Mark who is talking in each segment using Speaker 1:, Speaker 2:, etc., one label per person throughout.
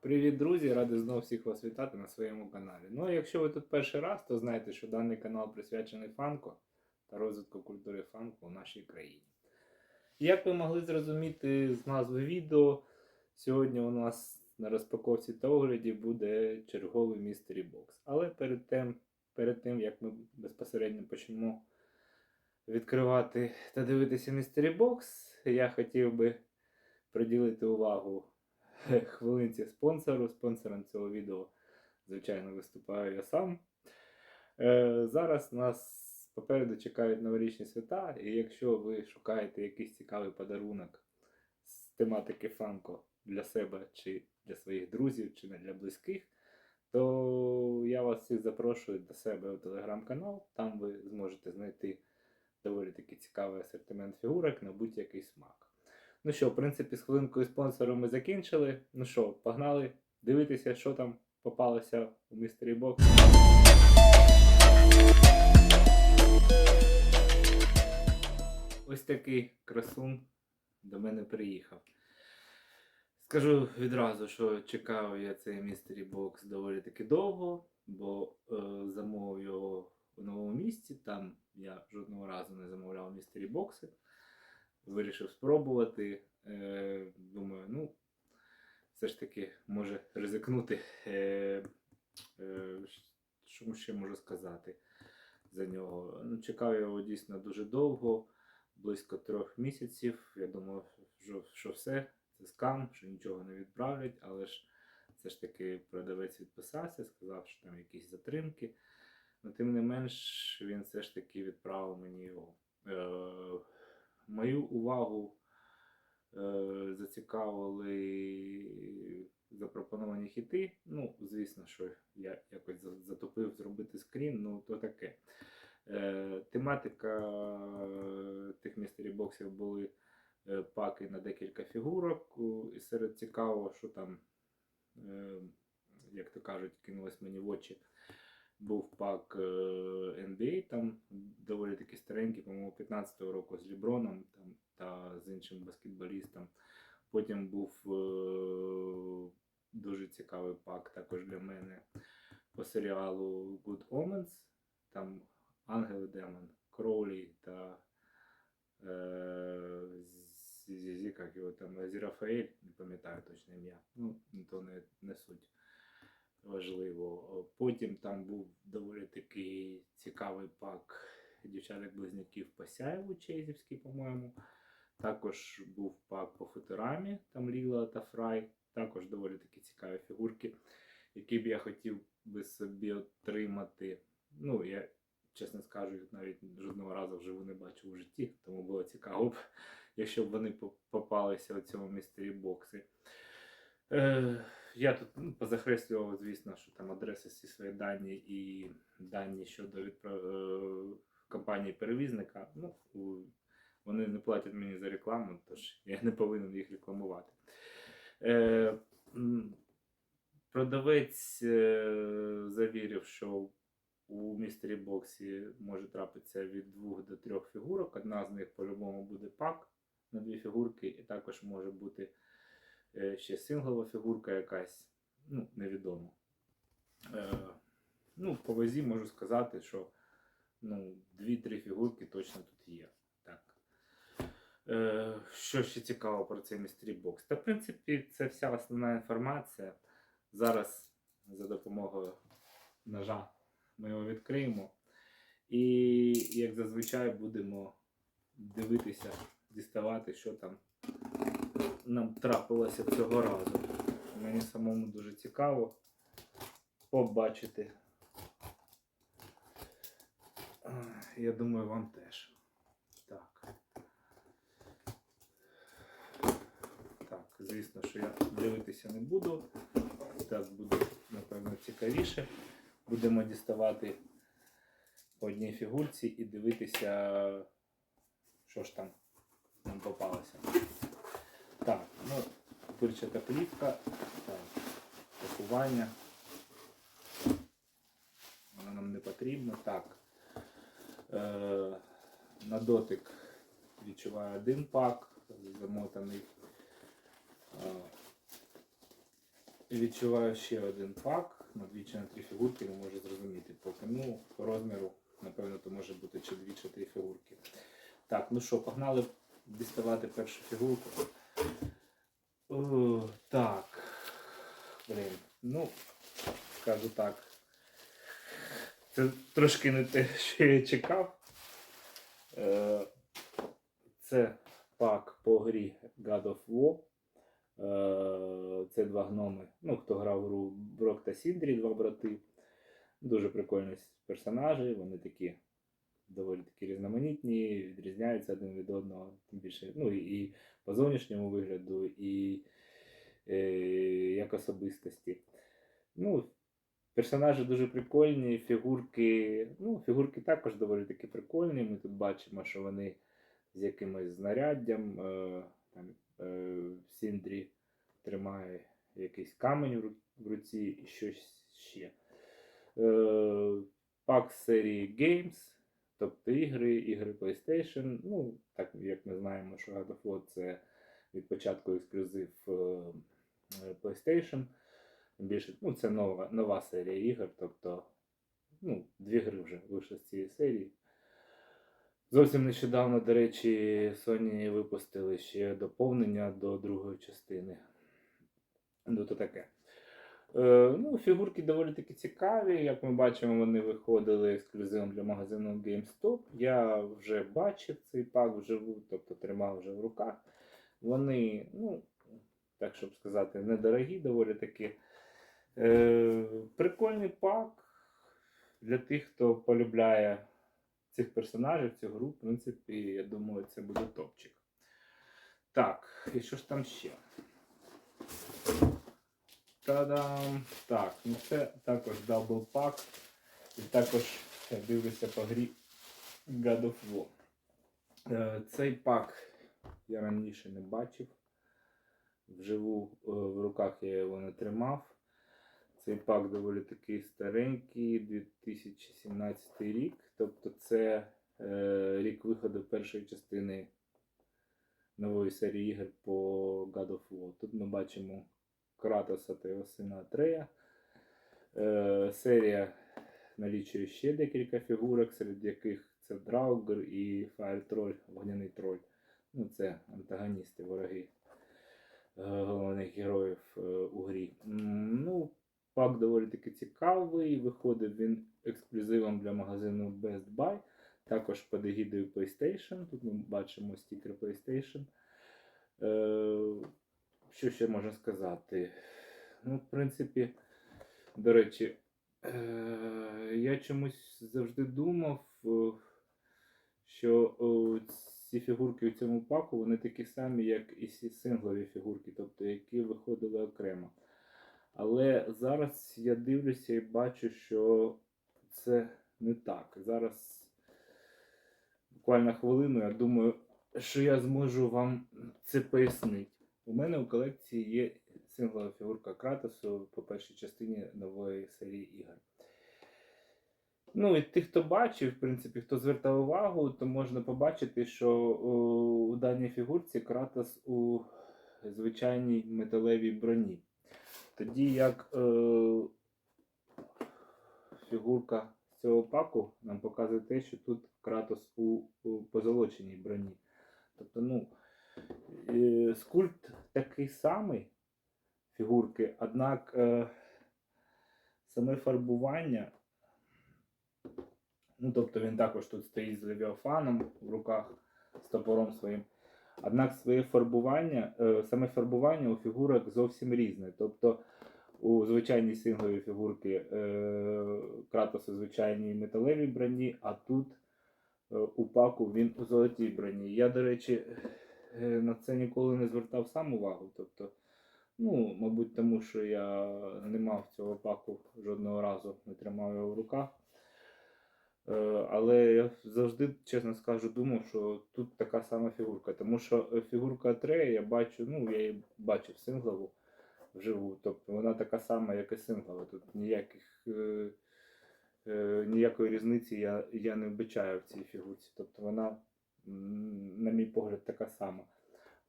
Speaker 1: Привіт, друзі! Радий знову всіх вас вітати на своєму каналі. Ну а якщо ви тут перший раз, то знайте, що даний канал присвячений фанко та розвитку культури фанку у нашій країні. Як ви могли зрозуміти з назви відео, сьогодні у нас на розпаковці та огляді буде черговий містері бокс. Але перед тим, перед тим як ми безпосередньо почнемо відкривати та дивитися містері бокс, я хотів би приділити увагу хвилинці спонсору. Спонсором цього відео, звичайно, виступаю я сам. Е, зараз нас попереду чекають новорічні свята, і якщо ви шукаєте якийсь цікавий подарунок з тематики фанко для себе чи для своїх друзів, чи для близьких, то я вас всіх запрошую до себе у телеграм-канал. Там ви зможете знайти доволі таки цікавий асортимент фігурок на будь-який смак. Ну що, в принципі, з хвилинкою спонсору ми закінчили. Ну що, погнали дивитися, що там попалося у містері бокс. Ось такий красун до мене приїхав. Скажу відразу, що чекав я цей містері бокс доволі таки довго, бо е, замовив його у новому місці. Там я жодного разу не замовляв містері бокси. Вирішив спробувати. Е, думаю, ну, все ж таки може ризикнути. Е, е, що ще можу сказати за нього? Ну, чекав я його дійсно дуже довго, близько трьох місяців. Я думав, що, все, це скам, що нічого не відправлять, але ж все ж таки продавець відписався, сказав, що там якісь затримки. Ну, тим не менш, він все ж таки відправив мені його. Мою увагу е, зацікавили запропоновані хіти. Ну, звісно, що я якось затопив зробити скрін, ну то таке. Е, тематика тих містері боксів були е, паки на декілька фігурок. І серед цікавого, що там, е, як то кажуть, кинулось мені в очі. Був пак е, NBA, там доволі таки старенький, по-моєму, 15-го року з Ліброном там, та з іншим баскетболістом. Потім був е, дуже цікавий пак також для мене по серіалу Good Omens. Там Ангел Демон, Кроулі та е, Зізі, як його там, Зірафаель, не пам'ятаю точне ім'я. Ну, то не, не суть важливо. Потім там був доволі такий цікавий пак дівчаток-близняків Пасяєву Чейзівський, по-моєму. Також був пак по Футурамі, там Ліла та Фрай. Також доволі такі цікаві фігурки, які б я хотів би собі отримати. Ну, я, чесно скажу, навіть жодного разу вживу не бачив у житті, тому було цікаво б, якщо б вони попалися у цьому містері боксі. Е, я тут ну, позахреслював, звісно, що там адреси всі свої дані і дані щодо відправ... е, компанії перевізника. Ну, вони не платять мені за рекламу, тож я не повинен їх рекламувати. Е, продавець е, завірив, що у містері боксі може трапитися від двох до трьох фігурок. Одна з них по-любому буде пак на дві фігурки, і також може бути ще синглова фігурка якась, ну, невідомо. Е, ну, по вазі можу сказати, що ну, 2-3 фігурки точно тут є. Так. Е, що ще цікаво про цей містері бокс? Та, в принципі, це вся основна інформація. Зараз за допомогою ножа ми його відкриємо. І, як зазвичай, будемо дивитися, діставати, що там нам трапилося цього разу. Мені самому дуже цікаво побачити. Я думаю, вам теж. Так. Так, звісно, що я дивитися не буду. Так буде, напевно, цікавіше. Будемо діставати по одній фігурці і дивитися, що ж там нам попалося. Так, ну, пирчата плівка, пакування. Воно нам не потрібно. Так. Е, на дотик відчуваю один пак, замотаний. Е, відчуваю ще один пак на дві чи на три фігурки, не можу зрозуміти. Поки ну, розміру, напевно, то може бути чи дві, чи три фігурки. Так, ну що, погнали діставати першу фігурку. О, так. Блін, ну, скажу так. Це трошки не те, що я чекав. Е, Це пак по грі God of War. Е, Це два гноми. Ну, хто грав гру Брок та Сіндрі, два брати. Дуже прикольні персонажі, вони такі доволі такі різноманітні, відрізняються один від одного, тим більше, ну і, по зовнішньому вигляду, і е, як особистості. Ну, персонажі дуже прикольні, фігурки. Ну, фігурки також доволі таки прикольні. Ми тут бачимо, що вони з якимось знаряддям. Е, там, е, Сіндрі тримає якийсь камень в руці і щось ще. Е, пак серії Games, тобто ігри, ігри PlayStation. Ну, так як ми знаємо, що God of War це від початку ексклюзив е, е, PlayStation. Більше, ну, це нова, нова серія ігор, тобто ну, дві гри вже вийшли з цієї серії. Зовсім нещодавно, до речі, Sony випустили ще доповнення до другої частини. Ну, то таке. Е, ну, фігурки доволі таки цікаві. Як ми бачимо, вони виходили ексклюзивом для магазину GameStop. Я вже бачив цей пак вживу, тобто тримав вже в руках. Вони, ну, так щоб сказати, недорогі, доволі таки. Е, прикольний пак для тих, хто полюбляє цих персонажів, цю гру, в принципі, я думаю, це буде топчик. Так, і що ж там ще? Та-дам! Так, ну це також дабл пак. І також я дивлюся по грі God of War. Е, Цей пак я раніше не бачив. Вживу е, в руках я його не тримав. Цей пак доволі такий старенький, 2017 рік. Тобто це е, рік виходу першої частини нової серії ігор по God of War. Тут ми бачимо Кратоса та його сина Атрея. Е, серія налічує ще декілька фігурок, серед яких це Драугер і Troll, вогняний троль. Ну, це антагоністи, вороги е, головних героїв е, у грі. Ну, пак доволі таки цікавий. Виходив він ексклюзивом для магазину Best Buy. Також під егідою PlayStation. Тут ми бачимо стікер PlayStation. Е, що ще можна сказати? Ну, в принципі, до речі, е, я чомусь завжди думав, е, що ці фігурки у цьому паку вони такі самі, як і всі синглові фігурки, тобто які виходили окремо. Але зараз я дивлюся і бачу, що це не так. Зараз буквально хвилину, я думаю, що я зможу вам це пояснити. У мене у колекції є синглова фігурка Кратосу по першій частині нової серії ігор. Ну, і тих, хто бачив, в принципі, хто звертав увагу, то можна побачити, що у, даній фігурці Кратос у звичайній металевій броні. Тоді як е, фігурка цього паку нам показує те, що тут Кратос у, у позолоченій броні. Тобто, ну, скульпт такий самий фігурки, однак е, саме фарбування, ну, тобто він також тут стоїть з левіафаном в руках, з топором своїм. Однак своє фарбування, е, саме фарбування у фігурок зовсім різне. Тобто у звичайній сингловій фігурки е, Кратос у звичайній металевій броні, а тут у паку він у золотій броні. Я, до речі, на це ніколи не звертав сам увагу. Тобто, ну, мабуть, тому що я не мав цього паку жодного разу, не тримав його в руках. Е, Але я завжди, чесно скажу, думав, що тут така сама фігурка. Тому що е, фігурка Атрея я бачу, ну, я її бачив синглову вживу. Тобто вона така сама, як і синглова. Тут ніяких, е, е, ніякої різниці я, я не вбачаю в цій фігурці. Тобто вона, на мій погляд, така сама.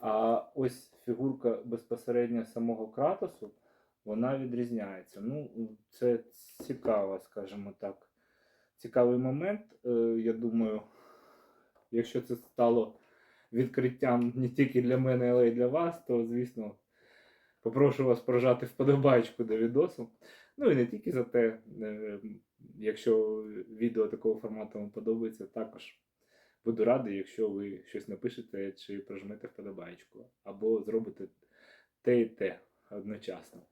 Speaker 1: А ось фігурка безпосередньо самого Кратосу, вона відрізняється. Ну, це цікаво, скажімо так. Цікавий момент. Е, Я думаю, якщо це стало відкриттям не тільки для мене, але й для вас, то, звісно, попрошу вас прожати вподобайку до відосу. Ну і не тільки за те, е, якщо відео такого формату вам подобається, також буду радий, якщо ви щось напишете чи прожмете вподобайку, або зробите те і те одночасно.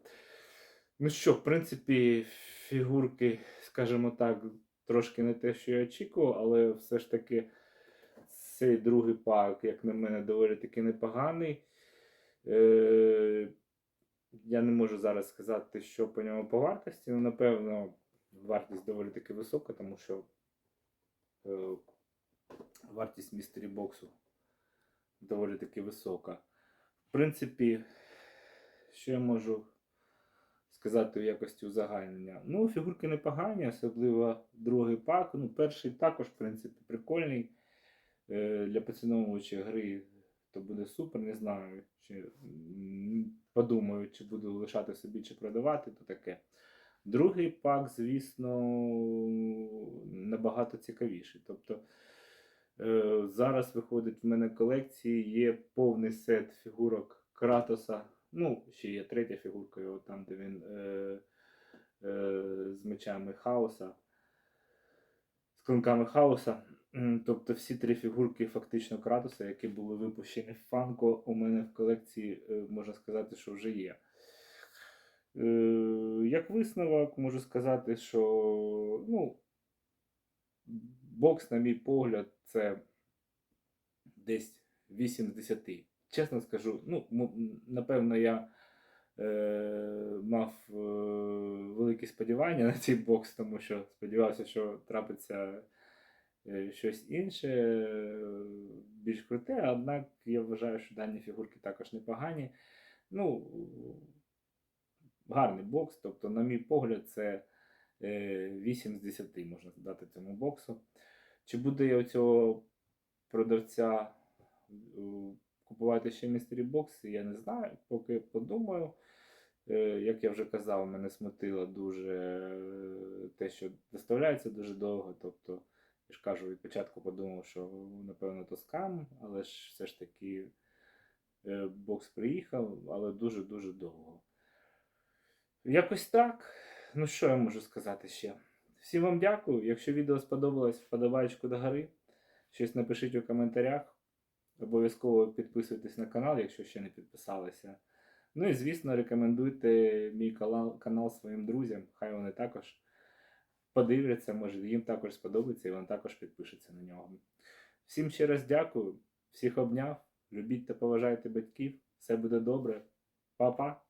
Speaker 1: Ну що, в принципі, фігурки, скажімо так, трошки не те, що я очікував, але все ж таки цей другий пак, як на мене, доволі таки непоганий. Е, я не можу зараз сказати, що по ньому по вартості. Ну, напевно, вартість доволі таки висока, тому що е, вартість містері боксу доволі таки висока. В принципі, що я можу сказати у якості узагальнення? Ну, фігурки непогані, особливо другий пак. Ну, перший також, в принципі, прикольний. Е, Для поціновувача гри то буде супер, не знаю. Чи подумаю, чи буду лишати собі, чи продавати, то таке. Другий пак, звісно, набагато цікавіший. Тобто зараз виходить в мене колекції є повний сет фігурок Кратоса. Ну, ще є третя фігурка, його там, де він е, е, з мечами хаоса, з клинками хаоса. Тобто всі три фігурки фактично Кратоса, які були випущені в Фанко, у мене в колекції, е, можна сказати, що вже є. Е, Як висновок, можу сказати, що ну, бокс, на мій погляд, це десь 8 з 10. Чесно скажу, ну, напевно, я е, мав е, великі сподівання на цей бокс, тому що сподівався, що трапиться е, щось інше, е, більш круте, однак я вважаю, що дані фігурки також непогані. Ну, гарний бокс, тобто, на мій погляд, це 8 з 10 можна дати цьому боксу. Чи буде я у цього продавця е, купувати ще містері бокси, я не знаю, поки подумаю. Е, Як я вже казав, мене смутило дуже е, те, що доставляється дуже довго. Тобто, я ж кажу, від початку подумав, що напевно то скам, але ж все ж таки бокс приїхав, але дуже-дуже довго. Якось так. Ну що я можу сказати ще? Всім вам дякую. Якщо відео сподобалось, вподобайку до гори. Щось напишіть у коментарях. Обов'язково підписуйтесь на канал, якщо ще не підписалися. Ну і звісно, рекомендуйте мій канал, своїм друзям. Хай вони також подивляться, може їм також сподобається і вони також підпишуться на нього. Всім ще раз дякую, всіх обняв. Любіть та поважайте батьків. Все буде добре. Па-па!